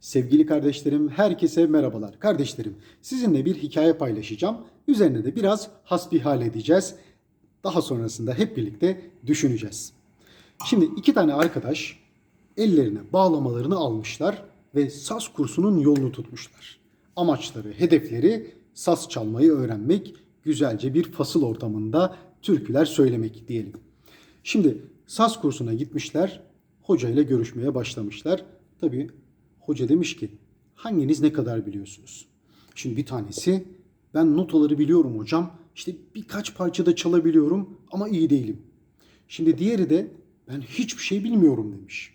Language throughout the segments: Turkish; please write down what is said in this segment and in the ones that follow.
Sevgili kardeşlerim, herkese merhabalar. Kardeşlerim, sizinle bir hikaye paylaşacağım. Üzerine de biraz hasbihal edeceğiz. Daha sonrasında hep birlikte düşüneceğiz. Şimdi iki tane arkadaş ellerine bağlamalarını almışlar ve saz kursunun yolunu tutmuşlar. Amaçları, hedefleri saz çalmayı öğrenmek, güzelce bir fasıl ortamında türküler söylemek diyelim. Şimdi saz kursuna gitmişler, hoca ile görüşmeye başlamışlar. Tabii hoca demiş ki hanginiz ne kadar biliyorsunuz? Şimdi bir tanesi ben notaları biliyorum hocam. İşte birkaç parçada çalabiliyorum ama iyi değilim. Şimdi diğeri de ben hiçbir şey bilmiyorum demiş.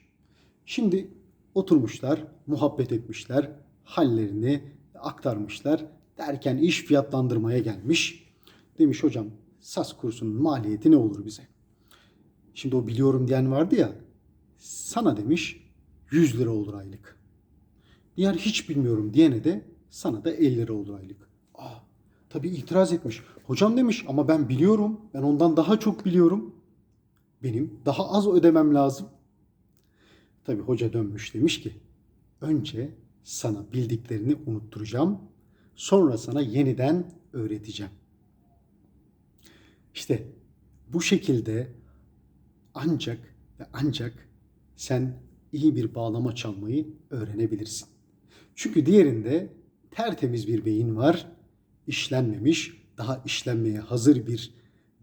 Şimdi oturmuşlar, muhabbet etmişler, hallerini aktarmışlar. Derken iş fiyatlandırmaya gelmiş. Demiş hocam saz kursunun maliyeti ne olur bize? Şimdi o biliyorum diyen vardı ya. Sana demiş 100 lira olur aylık. Diğer hiç bilmiyorum diyene de sana da 50 lira olur aylık. Aa, tabii itiraz etmiş. Hocam demiş ama ben biliyorum. Ben ondan daha çok biliyorum. Benim daha az ödemem lazım. Tabii hoca dönmüş demiş ki önce sana bildiklerini unutturacağım. Sonra sana yeniden öğreteceğim. İşte bu şekilde ancak ve ancak sen iyi bir bağlama çalmayı öğrenebilirsin. Çünkü diğerinde tertemiz bir beyin var, işlenmemiş, daha işlenmeye hazır bir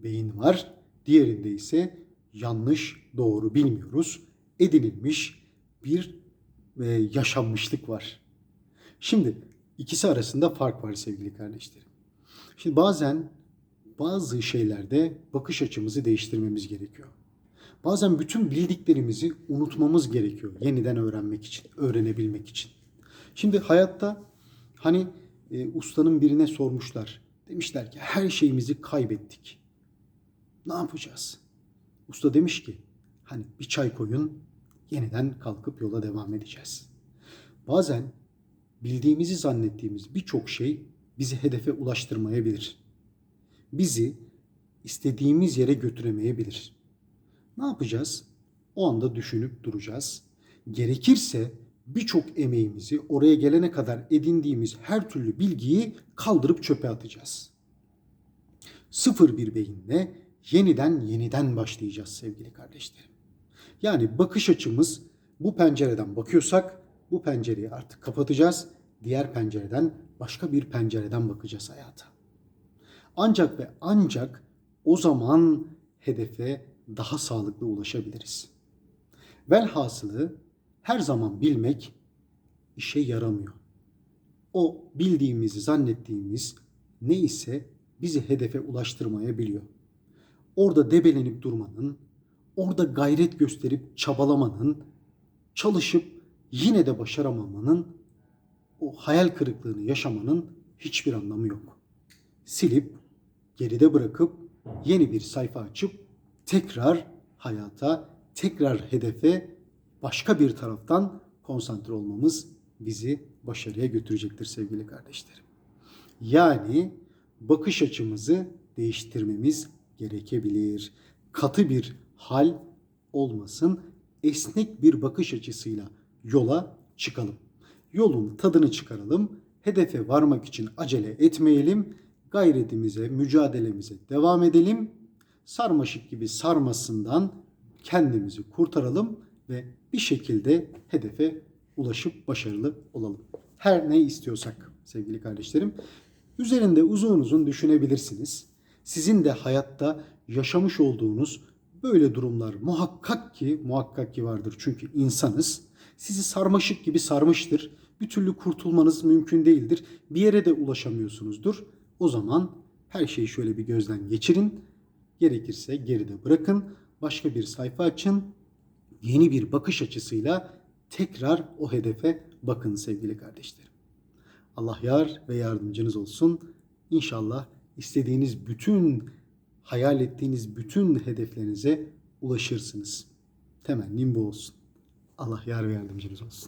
beyin var. Diğerinde ise yanlış, doğru bilmiyoruz, edinilmiş bir e, yaşanmışlık var. Şimdi ikisi arasında fark var sevgili kardeşlerim. Şimdi bazen bazı şeylerde bakış açımızı değiştirmemiz gerekiyor. Bazen bütün bildiklerimizi unutmamız gerekiyor yeniden öğrenmek için, öğrenebilmek için. Şimdi hayatta hani e, ustanın birine sormuşlar. Demişler ki her şeyimizi kaybettik. Ne yapacağız? Usta demiş ki hani bir çay koyun yeniden kalkıp yola devam edeceğiz. Bazen bildiğimizi zannettiğimiz birçok şey bizi hedefe ulaştırmayabilir. Bizi istediğimiz yere götüremeyebilir. Ne yapacağız? O anda düşünüp duracağız. Gerekirse birçok emeğimizi oraya gelene kadar edindiğimiz her türlü bilgiyi kaldırıp çöpe atacağız. Sıfır bir beyinle yeniden yeniden başlayacağız sevgili kardeşlerim. Yani bakış açımız bu pencereden bakıyorsak bu pencereyi artık kapatacağız. Diğer pencereden başka bir pencereden bakacağız hayata. Ancak ve ancak o zaman hedefe daha sağlıklı ulaşabiliriz. Velhasılı her zaman bilmek işe yaramıyor. O bildiğimizi zannettiğimiz ne ise bizi hedefe ulaştırmayabiliyor. Orada debelenip durmanın, orada gayret gösterip çabalamanın, çalışıp yine de başaramamanın, o hayal kırıklığını yaşamanın hiçbir anlamı yok. Silip, geride bırakıp yeni bir sayfa açıp tekrar hayata, tekrar hedefe başka bir taraftan konsantre olmamız bizi başarıya götürecektir sevgili kardeşlerim. Yani bakış açımızı değiştirmemiz gerekebilir. Katı bir hal olmasın. Esnek bir bakış açısıyla yola çıkalım. Yolun tadını çıkaralım. Hedefe varmak için acele etmeyelim. Gayretimize, mücadelemize devam edelim. Sarmaşık gibi sarmasından kendimizi kurtaralım ve bir şekilde hedefe ulaşıp başarılı olalım. Her ne istiyorsak sevgili kardeşlerim. Üzerinde uzun uzun düşünebilirsiniz. Sizin de hayatta yaşamış olduğunuz böyle durumlar muhakkak ki muhakkak ki vardır. Çünkü insanız. Sizi sarmaşık gibi sarmıştır. Bir türlü kurtulmanız mümkün değildir. Bir yere de ulaşamıyorsunuzdur. O zaman her şeyi şöyle bir gözden geçirin. Gerekirse geride bırakın. Başka bir sayfa açın. Yeni bir bakış açısıyla tekrar o hedefe bakın sevgili kardeşlerim. Allah yar ve yardımcınız olsun. İnşallah istediğiniz bütün, hayal ettiğiniz bütün hedeflerinize ulaşırsınız. Temennim bu olsun. Allah yar ve yardımcınız olsun.